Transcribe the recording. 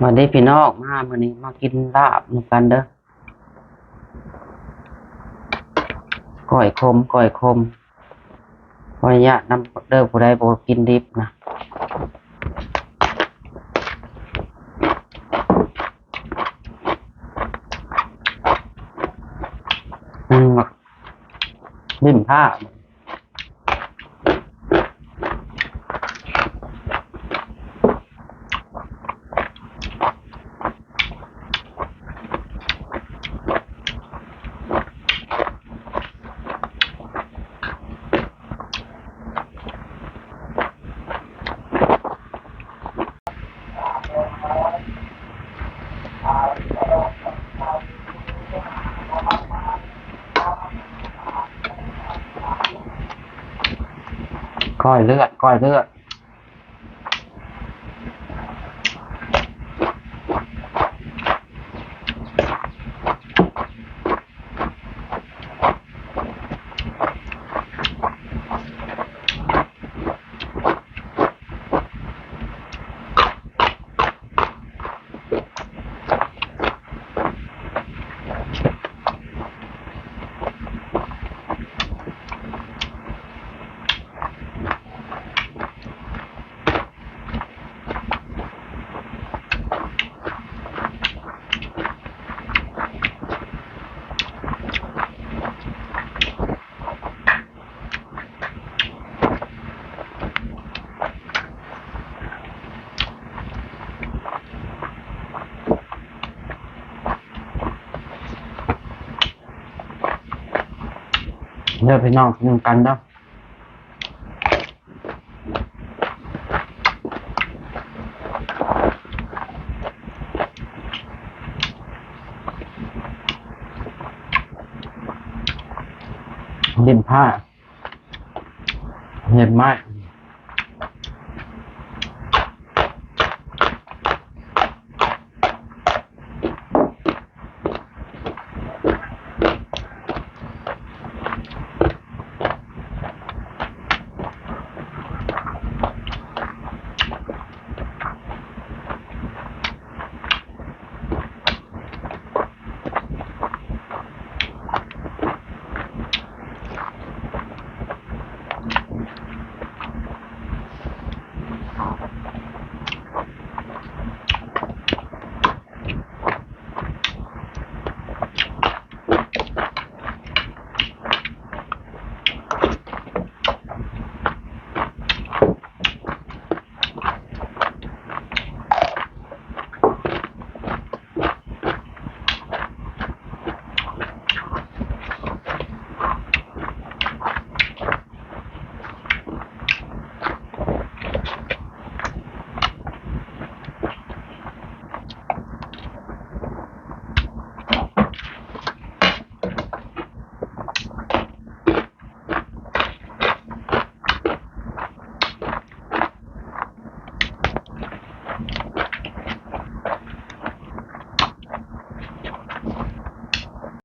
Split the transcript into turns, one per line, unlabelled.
มาได้พี่น้องมามื้อนี้มากินลาบนกันเด้อก้อยคมก้อยคมขออนุญาตนำเด้อผู้ใดบ่กินดิบนะอืมลิ้นผ้า ก้อยเลือดก้อยเลือด เด้อพี่น้องกินกันเด้อดินผ้าเห็นไหม